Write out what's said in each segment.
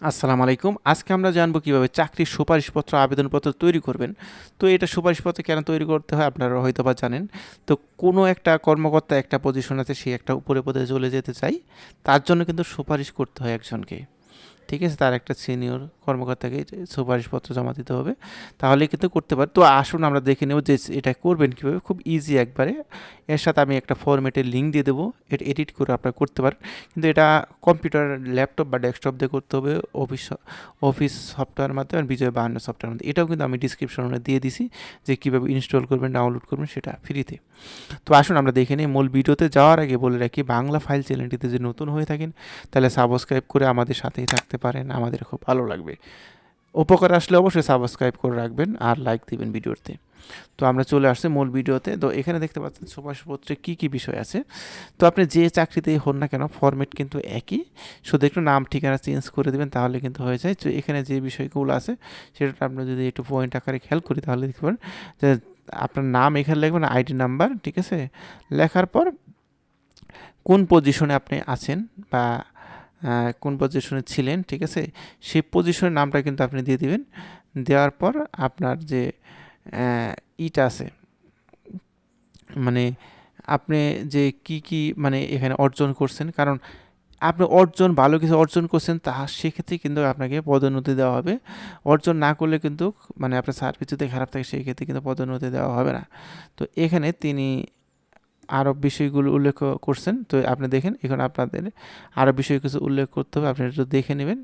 আসসালামু আলাইকুম। আজকে আমরা জানব কীভাবে চাকরির সুপারিশপত্র, আবেদনপত্র তৈরি করবেন। তো এটা সুপারিশপত্র কেন তৈরি করতে হয় আপনারা হয়তো বা জানেন। তো কোনো একটা কর্মকর্তা একটা পজিশন আছে, সে একটা উপরে পদে চলে যেতে চাই তার জন্য কিন্তু সুপারিশ করতে হয় একজনকে। ঠিক আছে, তার একটা সিনিয়র কর্মকর্তাকে সুপারিশপত্র জমা দিতে হবে। তাহলে কিন্তু করতে পারে। তো আসুন আমরা দেখে নেব যে এটা করবেন কীভাবে। খুব ইজি একবারে। এর সাথে আমি একটা ফরম্যাটের লিঙ্ক দিয়ে দেবো। এটা এডিট করে আপনারা করতে পারেন। কিন্তু এটা কম্পিউটার ল্যাপটপ বা ডেস্কটপ দিয়ে করতে হবে। অফিস অফিস সফটওয়্যার মাধ্যমে বিজয় বাহান্ন সফটওয়্যার মধ্যে এটাও কিন্তু আমি ডিসক্রিপশনে দিয়ে দিছি যে কীভাবে ইনস্টল করবেন ডাউনলোড করবেন সেটা ফ্রিতে তো আসুন আমরা দেখে নিই। মূল ভিডিওতে যাওয়ার আগে বলে রাখি, বাংলা ফাইল চ্যানেলটিতে যে নতুন হয়ে থাকেন, তাহলে সাবস্ক্রাইব করে আমাদের সাথেই থাকতে পারেন, আমাদের খুব ভালো লাগবে। উপকার আসলে অবশ্যই সাবস্ক্রাইব করে রাখবেন আর লাইক দিবেন ভিডিওতে। তো আমরা চলে আসছি মূল ভিডিওতে। তো এখানে দেখতে পাচ্ছেন সুপারিশপত্রে কী কী বিষয় আছে। তো আপনি যে চাকরিতেই হন না কেন ফরম্যাট কিন্তু একই। শুধু একটু নাম, ঠিকানা চেঞ্জ করে দেবেন, তাহলে কিন্তু হয়ে যায়। তো এখানে যে বিষয়গুলো আছে, সেটা আপনি যদি একটু পয়েন্ট আকারে খেয়াল করি, তাহলে দেখতে পারেন যে আপনার নাম এখানে লিখবেন আইডি নাম্বার ঠিক আছে? লেখার পর কোন পজিশনে আপনি আছেন বা কোন পজিশনে ছিলেন, ঠিক আছে? সেই পজিশনের নামটা কিন্তু আপনি দিয়ে দিবেন। দেওয়ার পর আপনার যে ইটা আছে মানে আপনি যে কি কি মানে এখানে অর্জন করছেন, কারণ আপনি অর্জন, ভালো কিছু অর্জন করছেন তাহা সেক্ষেত্রে কিন্তু আপনাকে পদোন্নতি দেওয়া হবে। অর্জন না করলে কিন্তু মানে আপনার সার্ভিস যদি খারাপ থাকে সেই ক্ষেত্রে কিন্তু পদোন্নতি দেওয়া হবে না। তো এখানে তিনি আরও বিষয়গুলো উল্লেখ করছেন। তো আপনি দেখেন, এখন আপনাদের আরও বিষয় কিছু উল্লেখ করতে হবে, আপনি একটু দেখে নেবেন।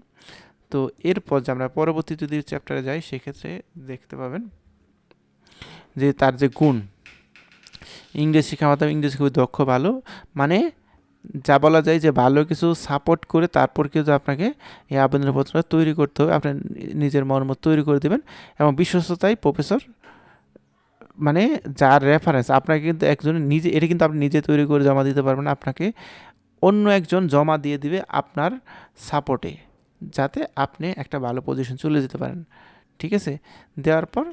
তো এরপর যে আমরা পরবর্তী যদি চ্যাপ্টারে যাই, সেক্ষেত্রে দেখতে পাবেন যে তার যে গুণ, ইংরেজি শেখা মাধ্যমে ইংরেজি খুবই দক্ষ, ভালো। মানে যা বলা যায় যে ভালো কিছু সাপোর্ট করে তারপর কিন্তু আপনাকে এই আবেদনপত্র তৈরি করতে হবে। আপনি নিজের মর্ম তৈরি করে দেবেন এবং বিশ্বস্ততাই প্রফেসর মানে যার রেফারেন্স আপনাকে কিন্তু একজন নিজে, এটা কিন্তু আপনি নিজে তৈরি করে জমা দিতে পারবেন আপনাকে। অন্য একজন জমা দিয়ে দিবে আপনার সাপোর্টে যাতে আপনি একটা ভালো পজিশন চলে যেতে পারেন। ঠিক আছে? দেওয়ার পর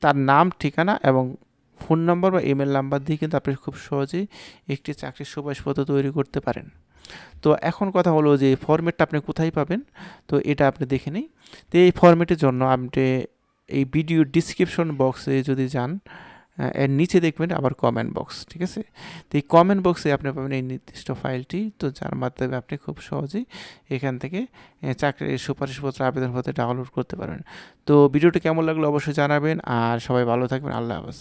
তার নাম, ঠিকানা এবং ফোন নম্বর বা ইমেল নাম্বার দিয়ে কিন্তু আপনি খুব সহজেই একটি চাকরির সুপারিশপত্র তৈরি করতে পারেন। তো এখন কথা হলো যে ফর্মেটটা আপনি কোথায় পাবেন? তো এটা আপনি দেখে নিই তো এই ফর্মেটের জন্য আপনি এই ভিডিও ডিসক্রিপশন বক্সে যদি যান এর নিচে দেখবেন আবার কমেন্ট বক্স ঠিক আছে? তো এই কমেন্ট বক্সে আপনি পাবেন এই নির্দিষ্ট ফাইলটি। তো যার মাধ্যমে আপনি খুব সহজেই এখান থেকে চাকরির সুপারিশপত্র, আবেদনপত্র ডাউনলোড করতে পারবেন। তো ভিডিওটি কেমন লাগল অবশ্যই জানাবেন। আর সবাই ভালো থাকবেন। আল্লাহ হাফেজ।